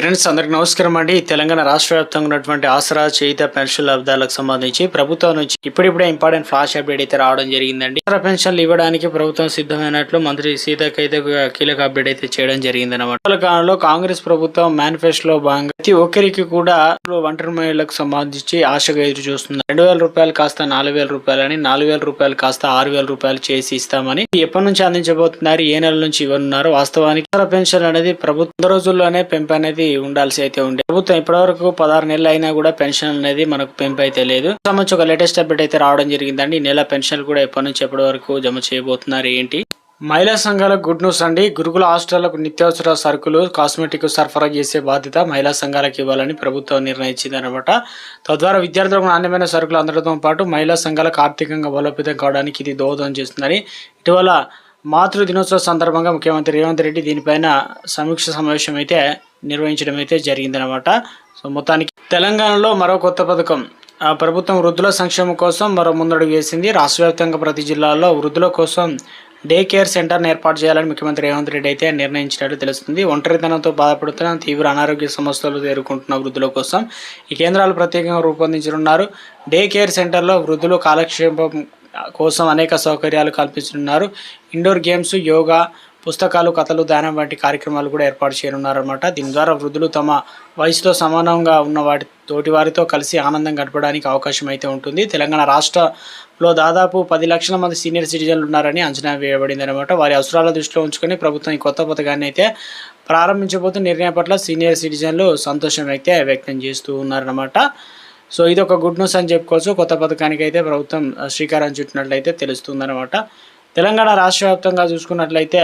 Friends అందరికి నమస్కారం అండి. తెలంగాణ రాష్ట్ర వ్యాప్తంగా ఉన్నటువంటి ఆసరా చేయిత పెన్షన్ లబ్ధాలకు సంబంధించి ప్రభుత్వం నుంచి ఇప్పుడిప్పుడే ఇంపార్టెంట్ ఫ్లాష్ అప్డేట్ అయితే రావడం జరిగిందండి. ఆసరా పెన్షన్లు ఇవ్వడానికి ప్రభుత్వం సిద్ధమైనట్లు మంత్రి సీతక్ అయితే కీలక అప్డేట్ అయితే చేయడం జరిగింది అనమాట కాలంలో కాంగ్రెస్ ప్రభుత్వం మేనిఫెస్టోలో భాగంగా ప్రతి ఒక్కరికి కూడా ఒంటరి మహిళలకు సంబంధించి ఆశగా ఎదురు చూస్తుంది రెండు వేల రూపాయలు కాస్త నాలుగు వేల రూపాయలని నాలుగు వేల రూపాయలు కాస్త ఆరు వేల రూపాయలు చేసి ఇస్తామని ఎప్పటి నుంచి అందించబోతున్నారు ఏ నెల నుంచి ఇవ్వనున్నారు వాస్తవానికి ఆసరా పెన్షన్ అనేది ప్రభుత్వ రోజుల్లోనే పెంపు అనేది ఉండాల్సి అయితే ఉండే ప్రభుత్వం ఇప్పటివరకు పదహారు నెలలు అయినా కూడా పెన్షన్ అనేది మనకు పెంపు అయితే లేదు సంబంధించి ఒక లేటెస్ట్ అప్డేట్ అయితే రావడం జరిగిందండి. ఈ నెల పెన్షన్ కూడా ఎప్పటి నుంచి ఎప్పటి వరకు జమ చేయబోతున్నారు ఏంటి? మహిళా సంఘాలకు గుడ్ న్యూస్ అండి. గురుకుల హాస్టళ్ళకు నిత్యావసర సరుకులు కాస్మెటిక్ సరఫరా చేసే బాధ్యత మహిళా సంఘాలకు ఇవ్వాలని ప్రభుత్వం నిర్ణయించింది అనమాట తద్వారా విద్యార్థులకు నాణ్యమైన సరుకులు అందడంతో పాటు మహిళా సంఘాలకు ఆర్థికంగా బలోపేతం కావడానికి ఇది దోహదం చేస్తుందని ఇటీవల మాతృ దినోత్సవ సందర్భంగా ముఖ్యమంత్రి రేవంత్ రెడ్డి దీనిపైన సమీక్ష సమావేశం అయితే నిర్వహించడం అయితే జరిగిందనమాట సో మొత్తానికి తెలంగాణలో మరో కొత్త పథకం. ఆ ప్రభుత్వం వృద్ధుల సంక్షేమం కోసం మరో ముందడుగు వేసింది. రాష్ట్రవ్యాప్తంగా ప్రతి జిల్లాలో వృద్ధుల కోసం డే కేర్ సెంటర్ను ఏర్పాటు చేయాలని ముఖ్యమంత్రి రేవంత్ రెడ్డి అయితే నిర్ణయించినట్లు తెలుస్తుంది. ఒంటరితనంతో బాధపడుతున్న తీవ్ర అనారోగ్య సమస్యలు ఎదుర్కొంటున్న వృద్ధుల కోసం ఈ కేంద్రాలు ప్రత్యేకంగా రూపొందించనున్నారు. డే కేర్ సెంటర్లో వృద్ధులు కాలక్షేపం కోసం అనేక సౌకర్యాలు కల్పిస్తున్నారు ఇండోర్ గేమ్స్ యోగా పుస్తకాలు కథలు దానం వంటి కార్యక్రమాలు కూడా ఏర్పాటు చేయనున్నారన్నమాట. దీని ద్వారా వృద్ధులు తమ వయసుతో సమానంగా ఉన్న వాటి తోటి వారితో కలిసి ఆనందం గడపడానికి అవకాశం అయితే ఉంటుంది. తెలంగాణ రాష్ట్రంలో దాదాపు పది లక్షల మంది సీనియర్ సిటిజన్లు ఉన్నారని అంచనా వేయబడింది అనమాట వారి అవసరాల దృష్టిలో ఉంచుకొని ప్రభుత్వం ఈ కొత్త పథకాన్ని అయితే ప్రారంభించబోతున్న నిర్ణయం పట్ల సీనియర్ సిటిజన్లు సంతోషం అయితే వ్యక్తం చేస్తూ ఉన్నారన్నమాట. సో ఇది ఒక గుడ్ న్యూస్ అని చెప్పుకోవచ్చు. కొత్త పథకానికి అయితే ప్రభుత్వం శ్రీకారం చుట్టినట్లయితే తెలుస్తుందన్నమాట. తెలంగాణ రాష్ట్ర వ్యాప్తంగా చూసుకున్నట్లయితే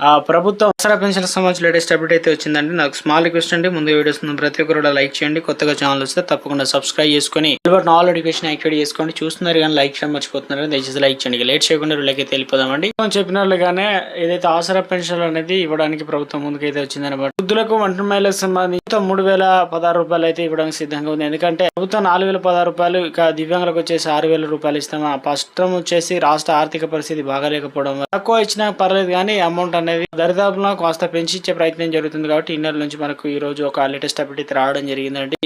ఆ, ప్రభుత్వం అవసర పెన్షన్కి సంబంధించి లేటెస్ట్ అప్డేట్ అయితే వచ్చిందండి. నాకు స్మాల్ రిక్వెస్ట్ అండి. ముందు వీడియోస్ ప్రతి ఒక్కరు కూడా లైక్ చేయండి. కొత్తగా ఛానల్ వస్తే తప్పకుండా సబ్స్క్రైబ్ చేసుకొని బట్ ఆల్ నోటిఫికేషన్ యాక్టివేట్ చేసుకోండి. చూస్తున్నారు కానీ లైక్ చేయడం మర్చిపోతున్నారు. కానీ దయచేసి లైక్ చేయండి. లేట్ చేయకుండా వీళ్ళకైతే వెళ్ళిపోదామండి. మనం చెప్పినట్లుగానే ఏదైతే ఆసరా పెన్షన్ అనేది ఇవ్వడానికి ప్రభుత్వం ముందుకైతే వచ్చిందనమాట వృద్ధులకు వంట మహిళలకు సంబంధించి మూడు వేల పదహారు రూపాయలు అయితే ఇవ్వడానికి సిద్ధంగా ఉంది. ఎందుకంటే ప్రభుత్వం నాలుగు వేల పదహారు రూపాయలు ఇక దివ్యాంగులకు వచ్చేసి ఆరు వేల రూపాయలు ఇస్తాం ఆ వచ్చేసి రాష్ట్ర ఆర్థిక పరిస్థితి బాగాలేకపోవడం వల్ల తక్కువ ఇచ్చినా పర్లేదు కానీ అమౌంట్ అనేది దరిదాపులో కాస్త పెంచి ఇచ్చే ప్రయత్నం జరుగుతుంది కాబట్టి ఈ నెల నుంచి మనకు ఈ రోజు ఒక లేటెస్ట్ అప్డేట్ రావడం జరిగిందండి.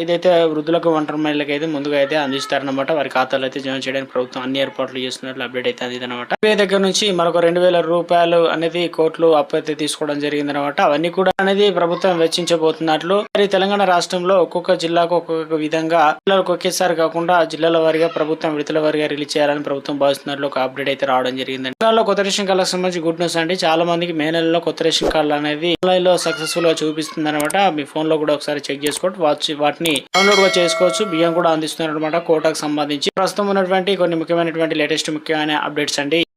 ఇదైతే వృద్ధులకు ఒంటరి మహిళలకు అయితే ముందుగా అయితే అందిస్తారనమాట వారి ఖాతాలో అయితే జమ చేయడానికి ప్రభుత్వం అన్ని ఏర్పాట్లు చేస్తున్నట్లు అప్డేట్ అయితే అందిందనమాట ఇవే దగ్గర నుంచి మరొక రెండు వేల రూపాయలు అనేది కోట్లు అప్పు అయితే తీసుకోవడం జరిగిందనమాట అవన్నీ కూడా అనేది ప్రభుత్వం వెచ్చించబోతున్నట్లు. మరి తెలంగాణ రాష్ట్రంలో ఒక్కొక్క జిల్లాకు ఒక్కొక్క విధంగా జిల్లాలకు ఒకేసారి కాకుండా జిల్లాల వారిగా ప్రభుత్వం విడతల వారిగా రిలీజ్ చేయాలని ప్రభుత్వం భావిస్తున్నట్లు ఒక అప్డేట్ అయితే రావడం జరిగింది తెలంగాణలో కొత్త రేషన్ కార్డులకు సంబంధించి గుడ్ న్యూస్ అండి. చాలా మందికి మే నెలలో కొత్త రేషన్ కార్డులు అనేది ఆన్లైన్లో సక్సెస్ఫుల్గా చూపిస్తుంది అనమాట మీ ఫోన్లో కూడా ఒకసారి చెక్ చేసుకోండి. వాచ్ వాటిని డౌన్లోడ్ కూడా చేసుకోవచ్చు. బియ్యం కూడా అందిస్తున్నారు అనమాట కోటాకు సంబంధించి. ప్రస్తుతం ఉన్నటువంటి కొన్ని ముఖ్యమైనటువంటి లేటెస్ట్ ముఖ్యమైన అప్డేట్స్ అండి.